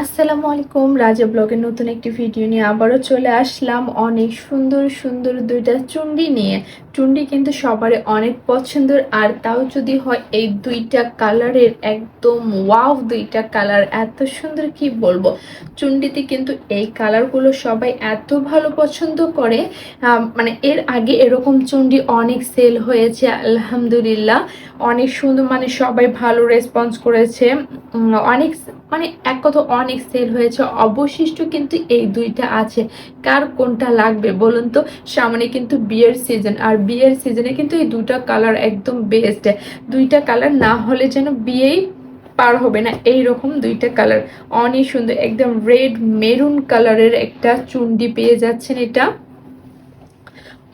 আসসালামু আলাইকুম, রাজা ব্লগের নতুন একটি ভিডিও নিয়ে আবারও চলে আসলাম। অনেক সুন্দর সুন্দর দুইটা চুন্ডি নিয়ে। চুন্ডি কিন্তু সবারই অনেক পছন্দের, আর তাও যদি হয় এই দুইটা কালারের একদম ওয়াও দুইটা কালার, এত সুন্দর কি বলব? চুন্ডিতে কিন্তু এই কালারগুলো সবাই এত ভালো পছন্দ করে। মানে এর আগে এরকম চুন্ডি অনেক সেল হয়েছে, আলহামদুলিল্লাহ। অনেক সুন্দর মানে সবাই ভালো রেসপন্স করেছে। অনেক মানে এক কথা অনেক সেল হয়েছে। অবশিষ্ট কিন্তু এই দুইটা আছে। কার কোনটা লাগবে বলুন তো? সামনে কিন্তু বিয়ের সিজন আর বিয়ের সিজনে কিন্তু এই দুটা কালার একদম বেস্ট দুইটা কালার না হলে যেন বিয়েই পার হবে না। এই রকম দুইটা কালার অনেক সুন্দর, একদম রেড মেরুন কালারের একটা চুন্ডি পেয়ে যাচ্ছেন এটা।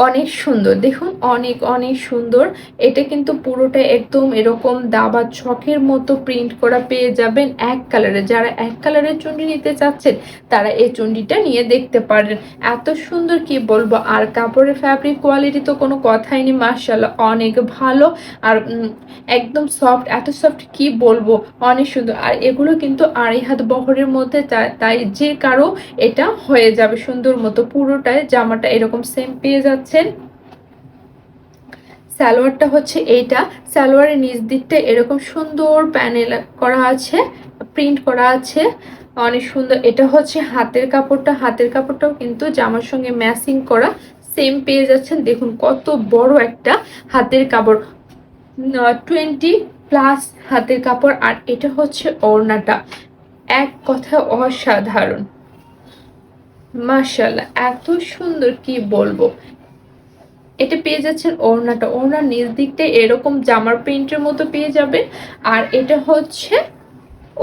অনেক সুন্দর। দেখুন, অনেক অনেক সুন্দর। এটা কিন্তু পুরোটা একদম এরকম দাবা ছকের মতো প্রিন্ট করা পেয়ে যাবেন এক কালারে যারা এক কালারের চুন্ডি নিতে চাচ্ছেন, তারা এই চুন্ডিটা নিয়ে দেখতে পারেন। এত সুন্দর কি বলব? আর কাপড়ের ফ্যাব্রিক কোয়ালিটি তো কোনো কথাই নেই মার্শাল্লাহ অনেক ভালো। আর একদম সফট এত সফট কি বলব? অনেক সুন্দর। আর এগুলো কিন্তু আড়াই হাত বহরের মধ্যে তাই যে কারও এটা হয়ে যাবে সুন্দর মতো। পুরোটায় জামাটা এরকম সেম পেয়ে যাচ্ছেন সালোয়ারটা হচ্ছে এইটা। সালোয়ারের নিচ দিকটা এরকম সুন্দর প্যানেল করা আছে, প্রিন্ট করা আছে। অনেক সুন্দর। এটা হচ্ছে হাতের কাপড়টা। হাতের কাপড়টাও কিন্তু জামার সঙ্গে ম্যাচিং করা। সেম পেয়ে যাচ্ছেন। দেখুন কত বড় একটা হাতের কাপড়। টোয়েন্টি প্লাস হাতের কাপড়। আর এটা হচ্ছে ওড়নাটা। এক কথা অসাধারণ। মাশাল্লাহ এত সুন্দর কি বলব? এটা পেয়ে যাচ্ছেন ওড়নাটা। ওড়নার নিচ দিকটা এরকম জামার প্রিন্টের মতো পেয়ে যাবেন আর এটা হচ্ছে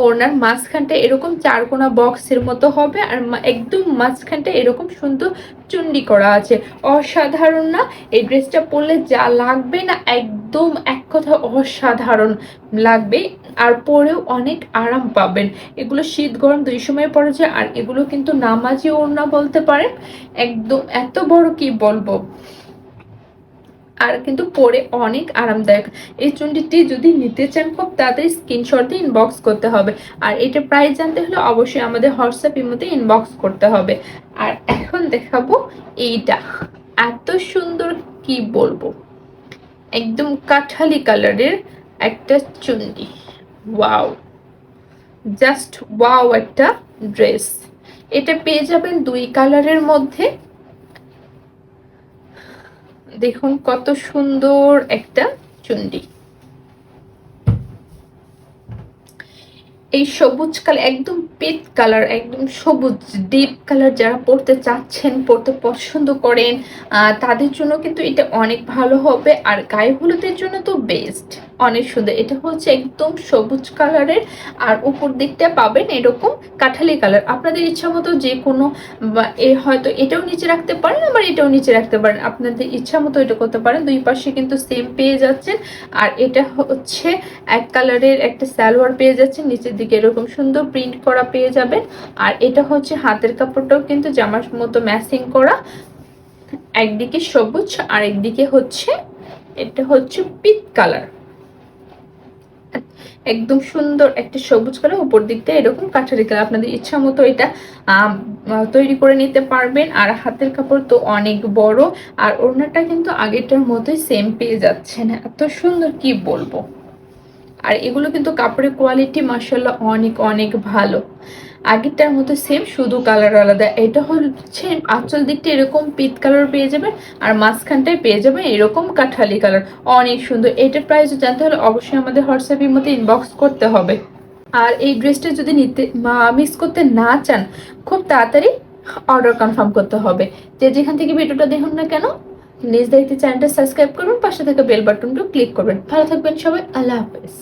ওড়নার মাঝখানটা এরকম চারকোনা বক্সের মতো হবে। আর একদম মাঝখানটা এরকম সুন্দর চুন্ডি করা আছে। অসাধারণ না? এই ড্রেসটা পরলে যা লাগবে না, একদম এক কথা অসাধারণ লাগবে। আর পরেও অনেক আরাম পাবেন। এগুলো শীত গরম দুই সময় পরে যায়, আর এগুলো কিন্তু নামাজি ওড়না বলতে পারেন। একদম এত বড় কি বলব? আর কিন্তু পরে অনেক আরামদায়ক। এই চুন্ডিটি যদি নিতে চান খুব তাড়াতাড়ি স্ক্রিনশট দিয়ে ইনবক্স করতে হবে। আর এটা প্রাইস জানতে হলে অবশ্যই আমাদের হোয়াটসঅ্যাপ ইমোতে ইনবক্স করতে হবে। আর এখন দেখাবো এইটা। এত সুন্দর কি বলব? একদম কাঠালি কালারের একটা চুন্ডি ওয়াও জাস্ট ওয়াও একটা ড্রেস এটা পেয়ে যাবেন দুই কালারের মধ্যে। দেখুন কত সুন্দর একটা চুন্ডি। এই সবুজ কালার, একদম পেট কালার, একদম সবুজ, ডিপ কালার যারা পড়তে চাচ্ছেন, পড়তে পছন্দ করেন তাদের জন্য কিন্তু এটা অনেক ভালো হবে। আর গায়ে হলুদের জন্য তো বেস্ট অনেক সুন্দর। এটা হচ্ছে একদম সবুজ কালারের, আর উপর দিকটা পাবেন এরকম কাঠালি কালার। আপনাদের ইচ্ছা মতো যে কোনো হয়তো এটাও নিচে রাখতে পারেন, আবার এটাও নিচে রাখতে পারেন। আপনাদের ইচ্ছা মতো এটা করতে পারেন। দুই পাশে কিন্তু সেম পেয়ে যাচ্ছেন। আর এটা হচ্ছে এক কালারের একটা সালোয়ার পেয়ে যাচ্ছেন, নিচের দিকে এরকম সুন্দর প্রিন্ট করা পেয়ে যাবেন। আর এটা হচ্ছে হাতের কাপড়টাও কিন্তু জামার মতো ম্যাচিং করা। একদিকে সবুজ আর একদিকে হচ্ছে, এটা হচ্ছে পিক কালার একদম সুন্দর একটা সবুজ কালার উপর দিকটা এরকম কাঠারি কালার আপনাদের ইচ্ছা মতো এটা তৈরি করে নিতে পারবেন। আর হাতের কাপড় তো অনেক বড়। আর ওড়নাটা কিন্তু আগেরটার মতোই সেম পেয়ে যাচ্ছেন। এত সুন্দর কি বলব? আর এগুলো কিন্তু কাপড়ের কোয়ালিটি মার্শাল্লাহ অনেক অনেক ভালো। আগেরটার মতো সেম শুধু কালার আলাদা। এটা হচ্ছে আঁচল দিকটা এরকম পিত কালার পেয়ে যাবেন আর মাঝখানটায় পেয়ে যাবেন এরকম কাঠালি কালার অনেক সুন্দর। এটার প্রাইস জানতে হলে অবশ্যই আমাদের হোয়াটসঅ্যাপের মধ্যে ইনবক্স করতে হবে। আর এই ড্রেসটা যদি নিতে মিস করতে না চান, খুব তাড়াতাড়ি অর্ডার কনফার্ম করতে হবে। যে যেখান থেকে ভিডিওটা দেখুন না কেন, নিজ দায়িত্বে চ্যানেলটা সাবস্ক্রাইব করবেন পাশে থাকা বেল বাটনটা ক্লিক করবেন। ভালো থাকবেন সবাই। আল্লাহ হাফেজ।